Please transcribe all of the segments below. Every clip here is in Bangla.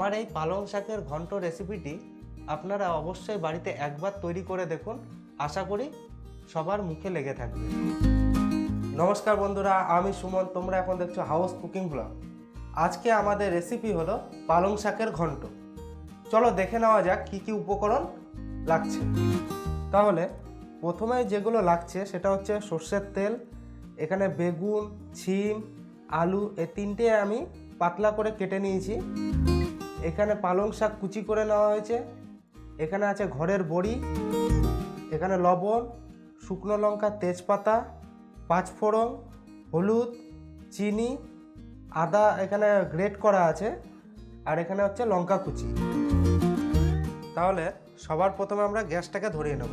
আমার এই পালং শাকের ঘন্ট রেসিপিটি আপনারা অবশ্যই বাড়িতে একবার তৈরি করে দেখুন। আশা করি সবার মুখে লেগে থাকবে। নমস্কার বন্ধুরা, আমি সুমন। তোমরা এখন দেখছ হাউস কুকিং ব্লগ আজকে আমাদের রেসিপি হলো পালং শাকের ঘন্ট। চলো দেখে নেওয়া যাক কি কি উপকরণ লাগছে। তাহলে প্রথমে যেগুলো লাগছে, সেটা হচ্ছে সর্ষের তেল, এখানে বেগুন, ছিম, আলু, এ তিনটে আমি পাতলা করে কেটে নিয়েছি। এখানে পালং শাক কুচি করে নেওয়া হয়েছে। এখানে আছে ঘরের বড়ি, এখানে লবণ, শুকনো লঙ্কা, তেজপাতা পাঁচফোড়ন হলুদ, চিনি, আদা এখানে গ্রেট করা আছে, আর এখানে হচ্ছে লঙ্কা কুচি। তাহলে সবার প্রথমে আমরা গ্যাসটাকে ধরিয়ে নেব।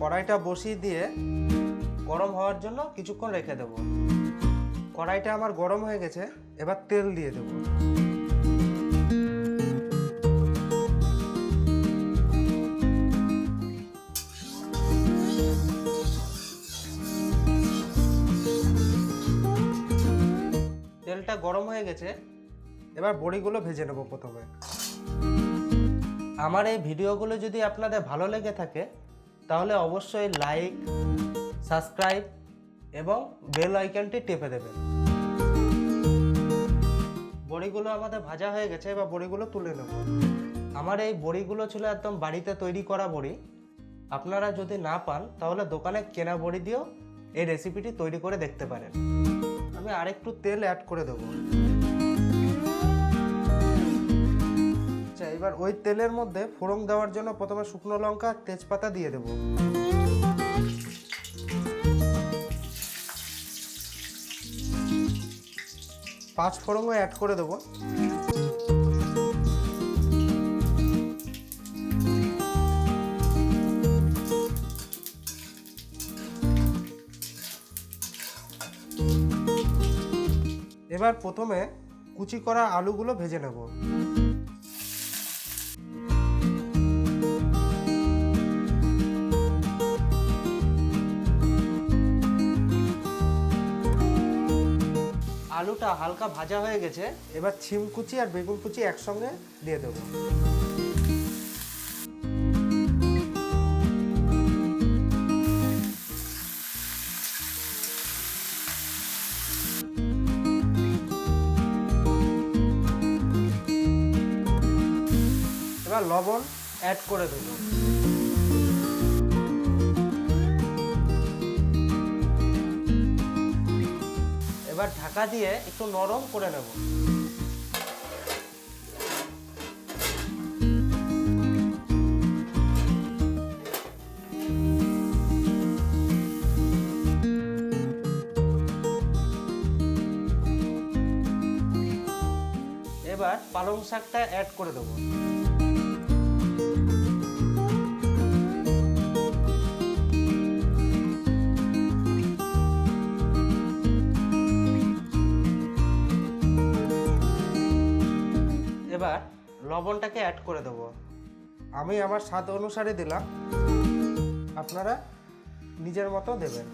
কড়াইটা বসিয়ে দিয়ে গরম হওয়ার জন্য কিছুক্ষণ রেখে দেব। কড়াইটা আমার গরম হয়ে গেছে, এবার তেল দিয়ে দেব। তেলটা গরম হয়ে গেছে, এবার বড়িগুলো ভেজে নেব প্রথমে। আমার এই ভিডিওগুলো যদি আপনাদের ভালো লেগে থাকে, তাহলে অবশ্যই লাইক সাবস্ক্রাইব এবং বেল আইকনটি টেপে দেবেন বড়িগুলো আমাদের ভাজা হয়ে গেছে, এবার বড়িগুলো তুলে নেব। আমার এই বড়িগুলো ছিল একদম বাড়িতে তৈরি করা বড়ি। আপনারা যদি না পান, তাহলে দোকানে কেনা বড়ি দিয়েও এই রেসিপিটি তৈরি করে দেখতে পারেন। আমি আরেকটু তেল অ্যাড করে দেবো। আচ্ছা এবার ওই তেলের মধ্যে ফোড়ন দেওয়ার জন্য প্রথমে শুকনো লঙ্কা, তেজপাতা দিয়ে দেবো। পাঁচ ফোড়নও অ্যাড করে দেবো। এবার প্রথমে কুচি করা আলুগুলো ভেজে নেব। আলুটা হালকা ভাজা হয়ে গেছে, এবার ছিম কুচি আর বেগুন কুচি একসঙ্গে দিয়ে দেবো। এবার লবণ অ্যাড করে দেবো। এবার ঢাকা দিয়ে একটু নরম করে নেব। এবার পালং শাকটা অ্যাড করে দেবো। এবার লবণটাকে অ্যাড করে দেবো। আমি আমার স্বাদ অনুসারে দিলাম। আপনারা নিজের মতো দেবেন।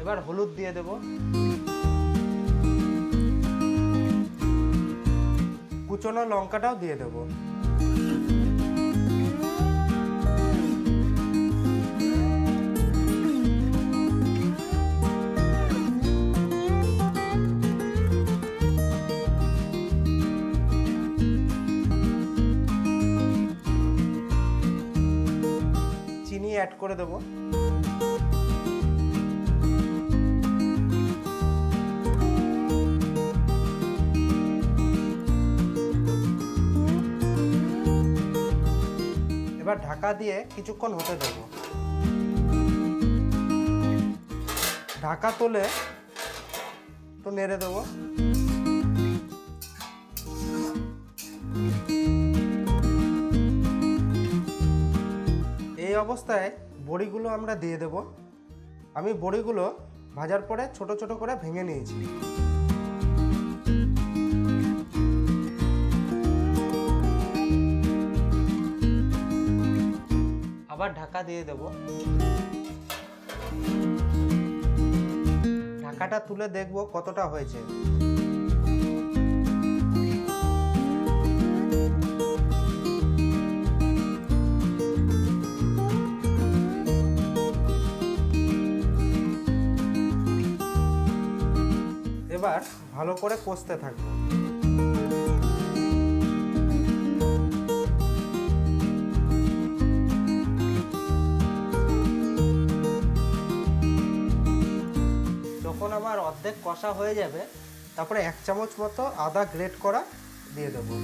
এবার হলুদ দিয়ে দেব। কুচনো লঙ্কাটাও দিয়ে দেবো। অ্যাড করে দেবো। এবার ঢাকা দিয়ে কিছুক্ষণ হতে দেবো। ঢাকা তোলে তো নেড়ে দেবো। অবস্থায় বড়িগুলো আমরা দিয়ে দেব। আমি বড়িগুলো ভাজার পরে ছোট ছোট করে ভেঙে নিয়েছি। আবার ঢাকা দিয়ে দেব। ঢাকাটা তুলে দেখব কতটা হয়েছে। ভালো করে কষতে থাকব। যখন আমার অর্ধেক কষা হয়ে যাবে, তারপরে এক চামচ মতো আদা গ্রেট করা দিয়ে দেবো।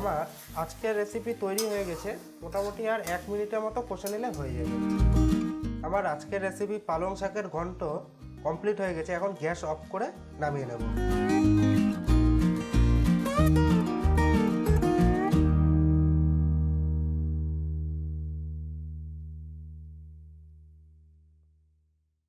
আমার আজকের রেসিপি তৈরি হয়ে গেছে। মোটামুটি আর এক মিনিটের মতো কষে নিলে হয়ে যাবে। আমার আজকের রেসিপি পালং শাকের ঘন্ট কমপ্লিট হয়ে গেছে। এখন গ্যাস অফ করে নামিয়ে নেব।